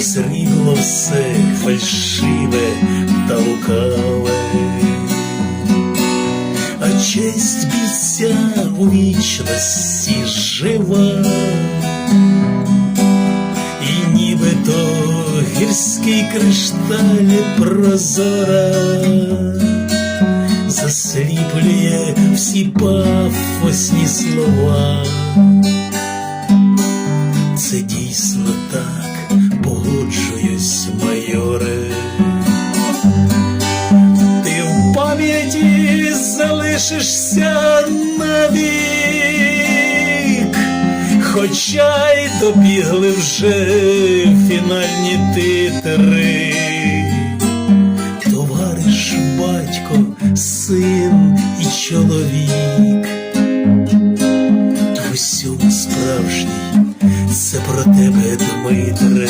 бо срібло все фальшиве та лукаве, а честь бійця у вічності жива, і нібито гірський кришталь прозора засліплює всі пафосні слова. Це дійсно так, залишишся навік, хоча й добігли вже фінальні титри. Товариш, батько, син і чоловік. В усьому справжній, це про тебе, Дмитре.